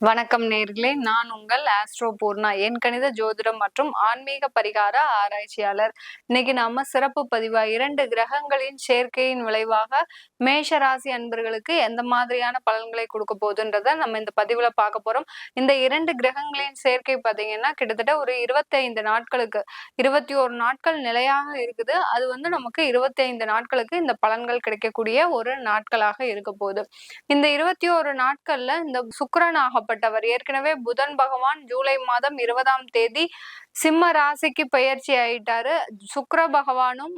வணக்கம் நேர்களே. நான் உங்கள் ஆஸ்ட்ரோ பூர்ணா. என் கணித ஜோதிடம் மற்றும் ஆன்மீக பரிகார ஆராய்ச்சியாளர். இன்னைக்கு நாம சிறப்பு பதிவா இரண்டு கிரகங்களின் சேர்க்கையின் விளைவாக மேஷ ராசி அன்பர்களுக்கு எந்த மாதிரியான பலன்களை கொடுக்க போகுதுன்றத நம்ம இந்த பதிவுல பார்க்க போறோம். இந்த இரண்டு கிரகங்களின் சேர்க்கை பார்த்தீங்கன்னா கிட்டத்தட்ட ஒரு இருபத்தைந்து நாட்களுக்கு இருபத்தி ஒரு நாட்கள் நிலையாக இருக்குது. அது வந்து நமக்கு இருபத்தி ஐந்து நாட்களுக்கு இந்த பலன்கள் கிடைக்கக்கூடிய ஒரு நாட்களாக இருக்க போகுது. இந்த இருபத்தி ஒரு நாட்கள்ல இந்த சுக்கரனாக ஆகப்பட்டவர் ஏற்கனவே புதன் பகவான் ஜூலை மாதம் இருபதாம் தேதி சிம்ம ராசிக்கு பயிற்சி ஆயிட்டாரு. சுக்கர பகவானும்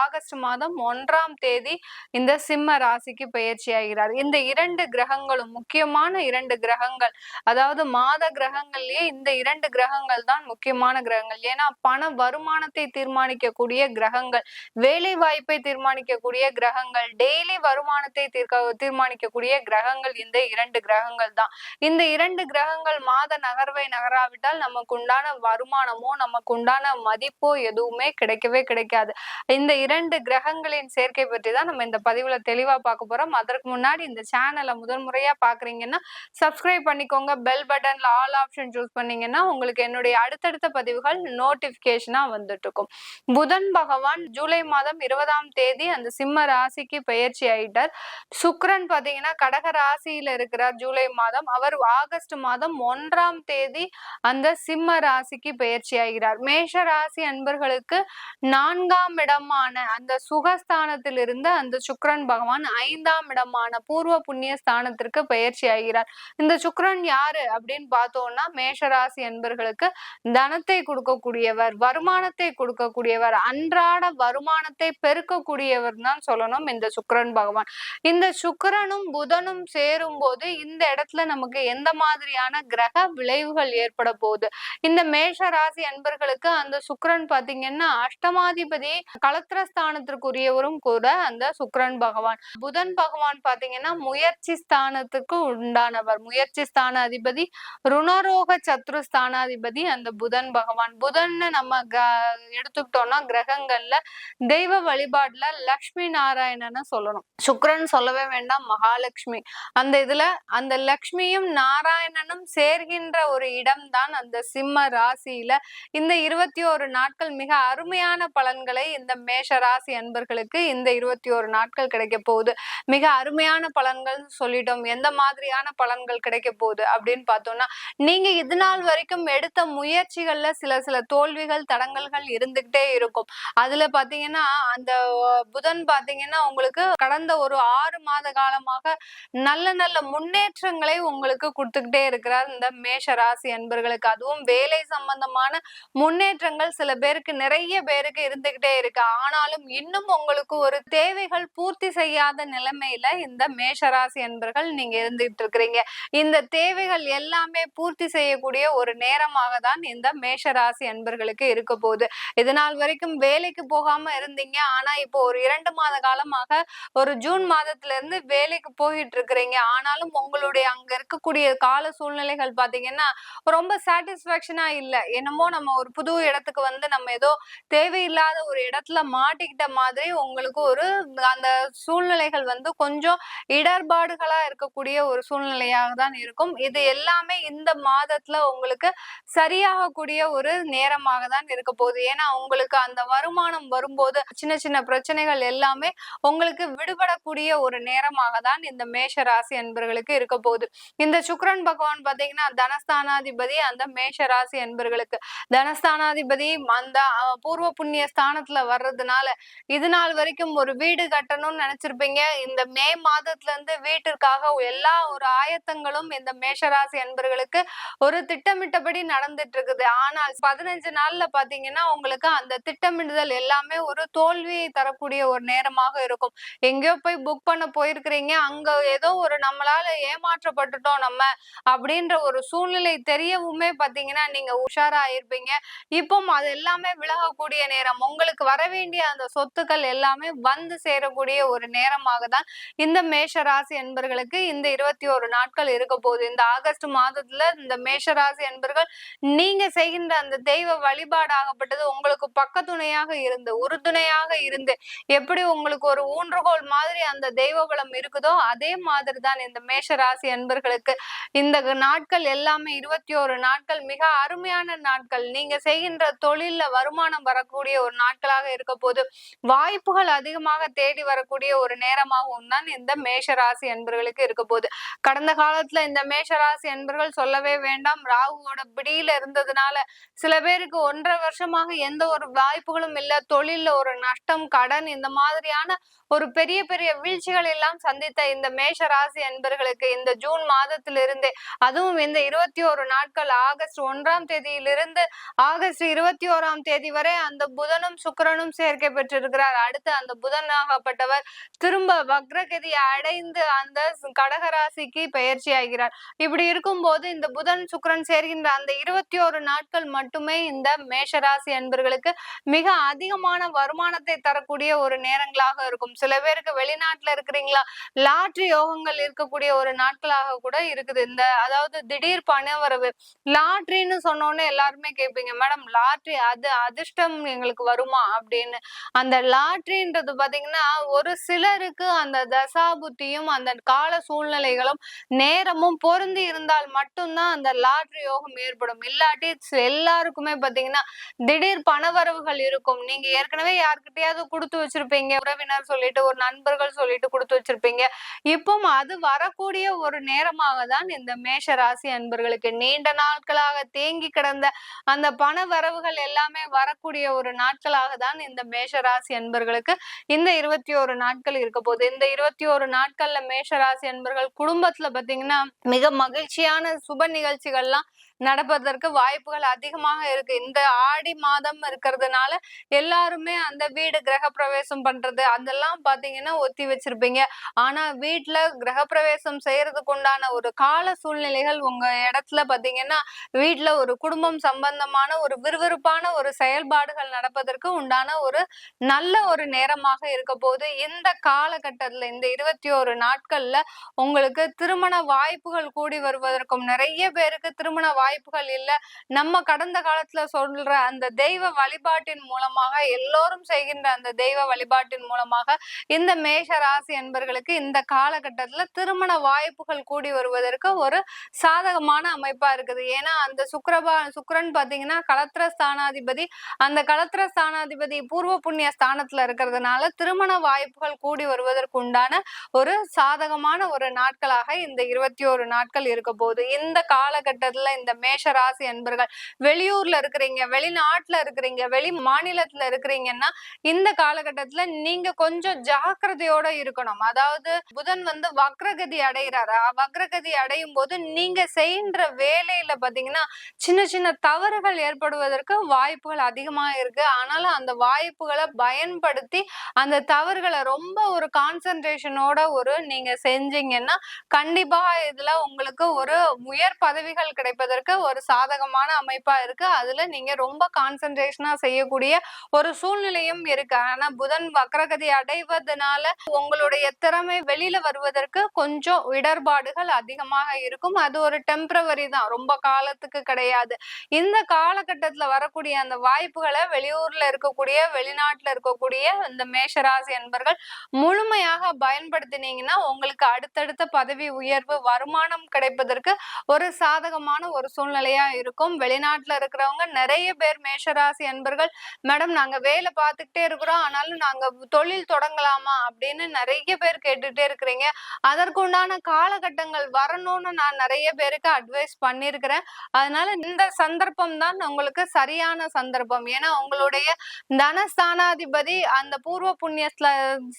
ஆகஸ்ட் மாதம் ஒன்றாம் தேதி இந்த சிம்ம ராசிக்கு பயிற்சி ஆகிறார். இந்த இரண்டு கிரகங்களும் முக்கியமான இரண்டு கிரகங்கள் அதாவது மாத கிரகங்கள்லயே இந்த இரண்டு கிரகங்கள் தான் முக்கியமான கிரகங்கள். ஏன்னா பண வருமானத்தை தீர்மானிக்கக்கூடிய கிரகங்கள் வேலை வாய்ப்பை தீர்மானிக்கக்கூடிய கிரகங்கள் டெய்லி வருமானத்தை தீர்க்க தீர்மானிக்கக்கூடிய கிரகங்கள் இந்த இரண்டு கிரகங்கள் தான். இந்த இரண்டு கிரகங்கள் மாத நகர்வை நகராவிட்டால் நமக்கு உண்டான வருமானமோ நமக்கு உண்டான மதிப்போ எதுவுமே கிடைக்கவே கிடைக்காது. இந்த இரண்டு கிரகங்களின் சேர்க்கை பற்றி தான் நம்ம இந்த பதிவுல தெளிவா பார்க்க போறோம். அதற்கு முன்னாடி இந்த சேனலை முதல் முறையா பாக்குறீங்கன்னா சப்ஸ்கிரைப் பண்ணிக்கோங்க. பெல் பட்டன்ல ஆல் ஆப்ஷன் சூஸ் பண்ணீங்கன்னா உங்களுக்கு என்னுடைய அடுத்தடுத்த பதிவுகள் நோட்டிபிகேஷனா வந்துட்டு இருக்கும். புதன் பகவான் ஜூலை மாதம் இருபதாம் தேதி அந்த சிம்ம ராசிக்கு பயிற்சி ஆயிட்டார். சுக்ரன் பாத்தீங்கன்னா கடக ராசியில இருக்கிறார் ஜூலை மாதம். அவர் அவர் ஆகஸ்ட் மாதம் ஒன்றாம் தேதி அந்த சிம்ம ராசிக்கு பயிற்சி ஆகிறார் மேஷ ராசி அன்பர்களுக்கு நான்காம் இடமான அந்த சுகஸ்தானத்திலிருந்து அந்த சுக்ரன் பகவான் ஐந்தாம் இடமான பூர்வ புண்ணிய ஸ்தானத்திற்கு பயிற்சி ஆகிறார் இந்த சுக்ரன் யாரு அப்படின்னு பார்த்தோம்னா மேஷராசி அன்பர்களுக்கு தனத்தை கொடுக்கக்கூடியவர் வருமானத்தை கொடுக்கக்கூடியவர் அன்றாட வருமானத்தை பெருக்கக்கூடியவர் தான் சொல்லணும் இந்த சுக்ரன் பகவான். இந்த சுக்கரனும் புதனும் சேரும் போது இந்த இடத்துல நமக்கு நமக்கு எந்த மாதிரியான கிரக விளைவுகள் ஏற்பட போகுது? இந்த மேஷ ராசி அன்பர்களுக்கு அந்த சுக்கரன் பாத்தீங்கன்னா அஷ்டமாதிபதி கலத்திரஸ்தானத்திற்குரியவரும் கூட அந்த சுக்கரன் பகவான். புதன் பகவான் பாத்தீங்கன்னா முயற்சி ஸ்தானத்துக்கு உண்டானவர். முயற்சி ஸ்தான அதிபதி ருணரோக சத்ரு ஸ்தானாதிபதி அந்த புதன் பகவான். புதன் நம்ம எடுத்துக்கிட்டோம்னா கிரகங்கள்ல தெய்வ வழிபாடுல லக்ஷ்மி நாராயணன்னு சொல்லணும். சுக்கரன் சொல்லவே வேண்டாம் மகாலட்சுமி அந்த இதுல அந்த லக்ஷ்மியும் நாராயணனும் சேர்கின்ற ஒரு இடம்தான் அந்த சிம்ம ராசியில. இந்த இருபத்தி ஒரு நாட்கள் மிக அருமையான பலன்களை இந்த மேஷ ராசி அன்பர்களுக்கு இந்த இருபத்தி ஒரு நாட்கள் கிடைக்க போகுது. மிக அருமையான பலன்கள் சொல்லிட்டோம். எந்த மாதிரியான பலன்கள் கிடைக்க போகுது அப்படின்னு பார்த்தோம்னா நீங்க இது நாள் வரைக்கும் எடுத்த முயற்சிகள்ல சில சில தோல்விகள் தடங்கல்கள் இருந்துகிட்டே இருக்கும். அதுல பாத்தீங்கன்னா அந்த புதன் பாத்தீங்கன்னா உங்களுக்கு கடந்த ஒரு ஆறு மாத காலமாக நல்ல நல்ல முன்னேற்றங்களை உங்களுக்கு கொடுத்துக்கிட்டே இருக்கிறார். இந்த மேஷ ராசி அன்பர்களுக்கு. அதுவும் வேலை சம்பந்தமான முன்னேற்றங்கள் சில பேருக்கு நிறைய பேருக்கு இருந்துகிட்டே இருக்கு. ஆனாலும் இன்னும் உங்களுக்கு ஒரு தேவைகள் பூர்த்தி செய்யாத நிலைமையில இந்த மேஷராசி அன்பர்கள் நீங்க இருந்துகிட்டு இருக்கிறீங்க. இந்த தேவைகள் எல்லாமே பூர்த்தி செய்யக்கூடிய ஒரு நேரமாக தான் இந்த மேஷராசி அன்பர்களுக்கு இருக்க போகுது. இதனால் வரைக்கும் வேலைக்கு போகாம இருந்தீங்க. ஆனா இப்போ ஒரு இரண்டு மாத காலமாக ஒரு ஜூன் மாதத்துல இருந்து வேலைக்கு போயிட்டு இருக்கிறீங்க. ஆனாலும் உங்களுடைய அங்க இருக்கக்கூடிய கால சூழ்நிலைகள் பாத்தீங்கன்னா ரொம்ப சாட்டிஸ்பாக்சனா இல்ல. என்னமோ நம்ம ஒரு புது இடத்துக்கு வந்து நம்ம ஏதோ தேவையில்லாத ஒரு இடத்துல மாட்டிக்கிட்ட மாதிரி உங்களுக்கு ஒரு அந்த சூழ்நிலைகள் வந்து கொஞ்சம் இடர்பாடுகளா இருக்கக்கூடிய ஒரு சூழ்நிலையாக தான் இருக்கும். இது எல்லாமே இந்த மாதத்துல உங்களுக்கு சரியாகக்கூடிய ஒரு நேரமாக தான் இருக்க போகுது. ஏன்னா உங்களுக்கு அந்த வருமானம் வரும்போது சின்ன சின்ன பிரச்சனைகள் எல்லாமே உங்களுக்கு விடுபடக்கூடிய ஒரு நேரமாக தான் இந்த மேஷ ராசி அன்பர்களுக்கு இருக்க போகுது. இந்த சுக்ரன் பகவான் பாத்தீங்கன்னா தனஸ்தானாதிபதி அந்த மேஷ ராசி என்பர்களுக்கு தனஸ்தானாதிபதி அந்த பூர்வ புண்ணிய ஸ்தானத்துல வர்றதுனால இது நாள் வரைக்கும் ஒரு வீடு கட்டணும்னு நினைச்சிருப்பீங்க. இந்த மே மாதத்துல இருந்து வீட்டிற்காக எல்லா ஒரு ஆயத்தங்களும் இந்த மேஷராசி என்பர்களுக்கு ஒரு திட்டமிட்டபடி நடந்துட்டு இருக்குது ஆனால் பதினஞ்சு நாள்ல பாத்தீங்கன்னா உங்களுக்கு அந்த திட்டமிடுதல் எல்லாமே ஒரு தோல்வியை தரக்கூடிய ஒரு நேரமாக இருக்கும். எங்கேயோ போய் புக் பண்ண போயிருக்கிறீங்க. அங்க ஏதோ ஒரு நம்மளால ஏமாற்றப்பட்டுட்டோம் நம்ம அப்படின்ற ஒரு சூழ்நிலை தெரியவுமே பாத்தீங்கன்னா நீங்க உஷாரா இருப்பீங்க இப்போ அது எல்லாமே விலகக்கூடிய நேரம். உங்களுக்கு வர வேண்டிய அந்த சொத்துக்கள் எல்லாமே வந்து சேரக்கூடிய ஒரு நேரமாக தான் இந்த மேஷ ராசி என்பர்களுக்கு இந்த இருபத்தி ஒரு நாட்கள் இருக்க போகுது. இந்த ஆகஸ்ட் மாதத்துல இந்த மேஷ ராசி என்பர்கள் நீங்க செய்கின்ற அந்த தெய்வ வழிபாடாகப்பட்டது உங்களுக்கு பக்கத்துணையாக இருந்து உறுதுணையாக இருந்து எப்படி உங்களுக்கு ஒரு ஊன்றுகோல் மாதிரி அந்த தெய்வ பலம் இருக்குதோ அதே மாதிரி தான் இந்த மேஷ ராசி இருக்கு. இந்த நாட்கள் எல்லாமே இருபத்தி ஒரு நாட்கள் மிக அருமையான நாட்கள். நீங்க செய்கின்ற தொழில்ல வருமானம் வரக்கூடிய ஒரு நாட்களாக இருக்க போது வாய்ப்புகள் அதிகமாக தேடி வரக்கூடிய ஒரு நேரமாகவும் தான் இந்த மேஷராசி என்பர்களுக்கு இருக்க போது. கடந்த காலத்துல இந்த மேஷராசி என்பர்கள் சொல்லவே வேண்டாம். ராகுவோட பிடியில இருந்ததுனால சில பேருக்கு ஒன்றரை வருஷமாக எந்த ஒரு வாய்ப்புகளும் இல்ல. தொழில்ல ஒரு நஷ்டம் கடன் இந்த மாதிரியான ஒரு பெரிய பெரிய வீழ்ச்சிகள் எல்லாம் சந்தித்த இந்த மேஷ ராசி அன்பர்களுக்கு இந்த ஜூன் மாதம் மாதத்திலிருந்தே. அதுவும் இந்த இருபத்தி ஒரு நாட்கள் ஆகஸ்ட் ஒன்றாம் தேதியிலிருந்து ஆகஸ்ட் இருபத்தி ஓராம் தேதி வரை அந்த புதனும் சுக்கரனும் சேர்க்கை பெற்றிருக்கிறார். அடுத்து அந்த புதன் ஆகப்பட்டவர் திரும்ப வக்ரகதி அடைந்து அந்த கடகராசிக்கு பயிற்சி ஆகிறார் இப்படி இருக்கும்போது இந்த புதன் சுக்கரன் சேர்கின்ற அந்த இருபத்தி ஒரு நாட்கள் மட்டுமே இந்த மேஷராசி அன்பர்களுக்கு மிக அதிகமான வருமானத்தை தரக்கூடிய ஒரு நேரங்களாக இருக்கும். சில பேருக்கு வெளிநாட்டுல இருக்கிறீங்களா? லாட்ரி யோகங்கள் இருக்கக்கூடிய ஒரு நாட்களாக கூட இருக்குது. இந்த அதாவது திடீர் பணவரவு லாட்ரின்னு சொன்னோன்னு எல்லாருமே கேட்பீங்க மேடம் லாட்ரி அது அதிர்ஷ்டம் எங்களுக்கு வருமா? அப்படின்னு. அந்த லாட்ரின்றது பாத்தீங்கன்னா ஒரு சிலருக்கு அந்த தசாபுத்தியும் அந்த கால சூழ்நிலைகளும் நேரமும் பொருந்தி இருந்தால் மட்டும்தான் அந்த லாட்ரி யோகம் ஏற்படும். இல்லாட்டி எல்லாருக்குமே பாத்தீங்கன்னா திடீர் பணவரவுகள் இருக்கும். நீங்க ஏற்கனவே யாருக்கிட்டையாவது கொடுத்து வச்சிருப்பீங்க உறவினர் சொல்லிட்டு ஒரு நண்பர்கள் சொல்லிட்டு கொடுத்து வச்சிருப்பீங்க. இப்போ அது வரக்கூடிய ஒரு நேரமா மூலமாக தான் இந்த மேஷ ராசி அன்பர்களுக்கு நீண்ட நாட்களாக தேங்கி கிடந்த அந்த பண வரவுகள் எல்லாமே வரக்கூடிய ஒரு நாட்களாக தான் இந்த மேஷ ராசி அன்பர்களுக்கு இந்த இருபத்தி ஒரு நாட்கள் இருக்க போகுது. இந்த இருபத்தி ஒரு நாட்கள்ல மேஷ ராசி அன்பர்கள் குடும்பத்துல பாத்தீங்கன்னா மிக மகிழ்ச்சியான சுப நிகழ்ச்சிகள்லாம் நடப்பதற்கு வாய்ப்புகள் அதிகமாக இருக்கு. இந்த ஆடி மாதம் இருக்கிறதுனால எல்லாருமே அந்த வீடு கிரக பிரவேசம் பண்றது அதெல்லாம் பாத்தீங்கன்னா ஒத்தி வச்சிருப்பீங்க. ஆனா வீட்டுல கிரக பிரவேசம் செய்யறதுக்கு உண்டான ஒரு கால சூழ்நிலைகள் உங்க இடத்துல பாத்தீங்கன்னா வீட்டுல ஒரு குடும்பம் சம்பந்தமான ஒரு விறுவிறுப்பான ஒரு செயல்பாடுகள் நடப்பதற்கு உண்டான ஒரு நல்ல ஒரு நேரமாக இருக்க போது இந்த காலகட்டத்துல இந்த இருபத்தி ஒரு நாட்கள்ல உங்களுக்கு திருமண வாய்ப்புகள் கூடி வருவதற்கும் நிறைய பேருக்கு திருமண வாய்ப்பு வாய்ப்புகள் இல்ல. நம்ம கடந்த காலத்துல சொல்ற அந்த தெய்வ வழிபாட்டின் மூலமாக எல்லோரும் செய்கின்ற அந்த தெய்வ வழிபாட்டின் மூலமாக இந்த மேஷ ராசி என்பர்களுக்கு இந்த காலகட்டத்துல திருமண வாய்ப்புகள் கூடி வருவதற்கு ஒரு சாதகமான அமைப்பா இருக்குது. ஏன்னா அந்த சுக்கரபா சுக்கரன் பாத்தீங்கன்னா கலத்திர ஸ்தானாதிபதி அந்த கலத்திர ஸ்தானாதிபதி பூர்வ புண்ணிய ஸ்தானத்துல இருக்கிறதுனால திருமண வாய்ப்புகள் கூடி வருவதற்கு உண்டான ஒரு சாதகமான ஒரு நாட்களாக இந்த இருபத்தி ஒரு நாட்கள் இருக்க போகுது. இந்த காலகட்டத்துல இந்த மேஷ ராசி வெளியூர்ல இருக்கிறீங்க வெளிநாட்டுல இருக்கிறீங்க வெளி மாநிலத்துல இருக்கிறீங்கன்னா இந்த காலகட்டத்துல நீங்க கொஞ்சம் ஜாக்கிரதையோட இருக்கணும். அதாவது புதன் வந்து வக்ரகதி அடைகிறாரா. வக்ரகதி அடையும் போது நீங்க செய்கின்ற வேலையில பாத்தீங்கன்னா சின்ன சின்ன தவறுகள் ஏற்படுவதற்கு வாய்ப்புகள் அதிகமா இருக்கு. ஆனாலும் அந்த வாய்ப்புகளை பயன்படுத்தி அந்த தவறுகளை ரொம்ப ஒரு கான்சென்ட்ரேஷனோட ஒரு நீங்க செஞ்சீங்கன்னா கண்டிப்பா இதுல உங்களுக்கு ஒரு உயர் பதவிகள் கிடைப்பதற்கு ஒரு சாதகமான அமைப்பா இருக்கு. அதுல நீங்க ரொம்ப கான்சென்ட்ரேஷனா செய்யக்கூடிய ஒரு சூழ்நிலையும் இருக்கு. ஆனா புதன் வக்ரகதி அடைவதனால உங்களுடைய திறமை வெளியில வருவதற்கு கொஞ்சம் இடர்பாடுகள் அதிகமாக இருக்கும். அது ஒரு டெம்பரவரி தான். ரொம்ப காலத்துக்கு கிடையாது. இந்த காலகட்டத்துல வரக்கூடிய அந்த வாய்ப்புகளை வெளியூர்ல இருக்கக்கூடிய வெளிநாட்டுல இருக்கக்கூடிய இந்த மேஷராசி என்பர்கள் முழுமையாக பயன்படுத்தினீங்கன்னா உங்களுக்கு அடுத்தடுத்த பதவி உயர்வு வருமானம் கிடைப்பதற்கு ஒரு சாதகமான ஒரு சூழ்நிலையா இருக்கும். வெளிநாட்டுல இருக்கிறவங்க நிறைய பேர் மேஷராசி அன்பர்கள் மேடம் நாங்க வேலை பார்த்துக்கிட்டே இருக்கிறோம். ஆனாலும் நாங்க தொழில் தொடங்கலாமா? அப்படின்னு நிறைய பேர் கேட்டுட்டே இருக்கிறீங்க. அதற்குண்டான காலகட்டங்கள் வரணும்னு நான் நிறைய பேருக்கு அட்வைஸ் பண்ணியிருக்கிறேன். அதனால இந்த சந்தர்ப்பம் தான் உங்களுக்கு சரியான சந்தர்ப்பம். ஏன்னா உங்களுடைய தனஸ்தானாதிபதி அந்த பூர்வ புண்ணிய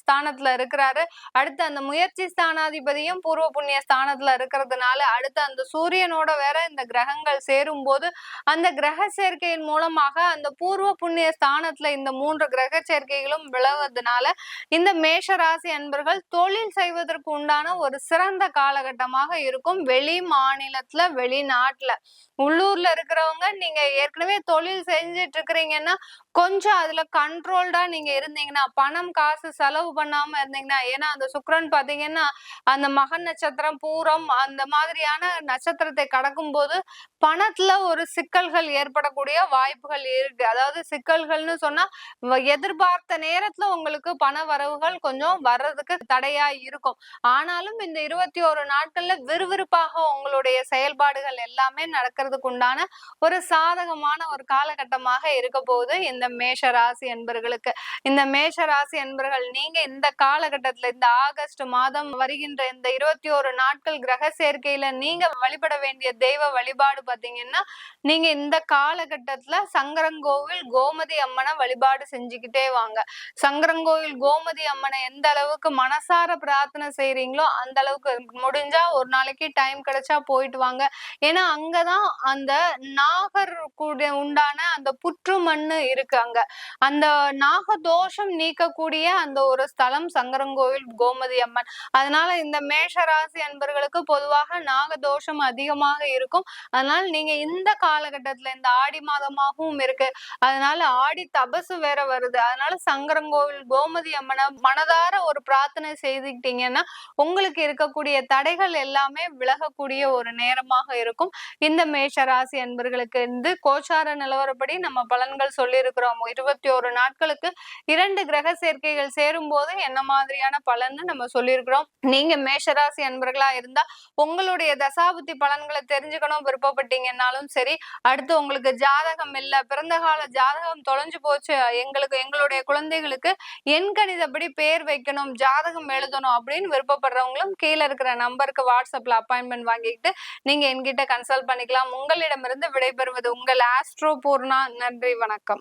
ஸ்தானத்துல இருக்கிறாரு. அடுத்து அந்த முயற்சி ஸ்தானாதிபதியும் பூர்வ புண்ணிய ஸ்தானத்துல இருக்கிறதுனால அடுத்து அந்த சூரியனோட வேற இந்த கிரகங்கள் சேரும் போது அந்த கிரக சேர்க்கையின் மூலமாக அந்த பூர்வ புண்ணிய ஸ்தானத்துல இந்த மூன்று கிரக சேர்க்கைகளும் விளவதுனால இந்த மேஷ ராசி அன்பர்கள் தொழில் செய்வதற்கு உண்டான ஒரு சிறந்த காலகட்டமாக இருக்கும். வெளி மாநிலத்துல வெளிநாட்டுல. உள்ளூர்ல இருக்கிறவங்க நீங்க ஏற்கனவே தொழில் செஞ்சிட்டு இருக்கிறீங்கன்னா கொஞ்சம் அதுல கண்ட்ரோல்டா நீங்க இருந்தீங்கன்னா பணம் காசு செலவு பண்ணாம இருந்தீங்கன்னா ஏன்னா அந்த சுக்ரன் பாத்தீங்கன்னா அந்த மகன் நட்சத்திரம் பூரம் அந்த மாதிரியான நட்சத்திரத்தை கடக்கும் போது பணத்துல ஒரு சிக்கல்கள் ஏற்படக்கூடிய வாய்ப்புகள் இருக்கு. அதாவது சிக்கல்கள்னு சொன்னா வ- எதிர்பார்த்த நேரத்துல உங்களுக்கு பண வரவுகள் கொஞ்சம் வர்றதுக்கு தடையா இருக்கும். ஆனாலும் இந்த இருபத்தி ஒரு நாட்கள்ல விறுவிறுப்பாக உங்களுடைய செயல்பாடுகள் எல்லாமே நடக்கிறதுக்கு உண்டான ஒரு சாதகமான ஒரு காலகட்டமாக இருக்க போகுது இந்த இந்த மேஷ ராசி என்பர்களுக்கு. இந்த மேஷ ராசி என்பர்கள் நீங்க இந்த காலகட்டத்துல இந்த ஆகஸ்ட் மாதம் வருகின்ற இந்த இருபத்தி ஒரு நாட்கள் கிரக சேர்க்கையில நீங்க வழிபட வேண்டிய தெய்வ வழிபாடு பாத்தீங்கன்னா நீங்க இந்த காலகட்டத்துல சங்கரங்கோவில் கோமதி அம்மனை வழிபாடு செஞ்சுக்கிட்டே வாங்க. சங்கரங்கோவில் கோமதி அம்மனை எந்த அளவுக்கு மனசார பிரார்த்தனை செய்யறீங்களோ அந்த அளவுக்கு முடிஞ்சா ஒரு நாளைக்கு டைம் கிடைச்சா போயிட்டு வாங்க. ஏன்னா அங்கதான் அந்த நாகர் கூட உண்டான அந்த புற்று மண்ணு இருக்கு. இருக்கு அங்க அந்த நாக தோஷம் நீக்கக்கூடிய அந்த ஒரு ஸ்தலம் சங்கரங்கோவில் கோமதி அம்மன். அதனால இந்த மேஷ ராசி அன்பர்களுக்கு பொதுவாக நாக தோஷம் அதிகமாக இருக்கும். அதனால நீங்க இந்த காலகட்டத்துல இந்த ஆடி மாதமாகவும் இருக்கு. அதனால ஆடி தபசு வேற வருது. அதனால சங்கரங்கோவில் கோமதி அம்மனை மனதார ஒரு பிரார்த்தனை செய்துக்கிட்டீங்கன்னா உங்களுக்கு இருக்கக்கூடிய தடைகள் எல்லாமே விலகக்கூடிய ஒரு நேரமாக இருக்கும். இந்த மேஷ ராசி அன்பர்களுக்கு வந்து கோச்சார நிலவரப்படி நம்ம பலன்கள் சொல்லியிருக்கிறோம். இருபத்தி ஒரு நாட்களுக்கு இரண்டு கிரக சேர்க்கைகள் சேரும் போது என்ன மாதிரியான பலன்னு நம்ம சொல்லியிருக்கிறோம். நீங்க மேஷராசி அன்பர்களா இருந்தா உங்களுடைய தசாபுத்தி பலன்களை தெரிஞ்சுக்கணும் விருப்பப்பட்டீங்கன்னாலும் சரி. அடுத்து உங்களுக்கு ஜாதகம் இல்ல பிறந்த கால ஜாதகம் தொலைஞ்சு போச்சு எங்களுக்கு எங்களுடைய குழந்தைகளுக்கு என் கணிதப்படி பேர் வைக்கணும் ஜாதகம் எழுதணும் அப்படின்னு விருப்பப்படுறவங்களும் கீழே இருக்கிற நம்பருக்கு வாட்ஸ்அப்ல அப்பாயின்மெண்ட் வாங்கிக்கிட்டு நீங்க என்கிட்ட கன்சல்ட் பண்ணிக்கலாம். உங்களிடமிருந்து விடைபெறுவது உங்கள் ஆஸ்ட்ரோ பூர்ணா. நன்றி வணக்கம்.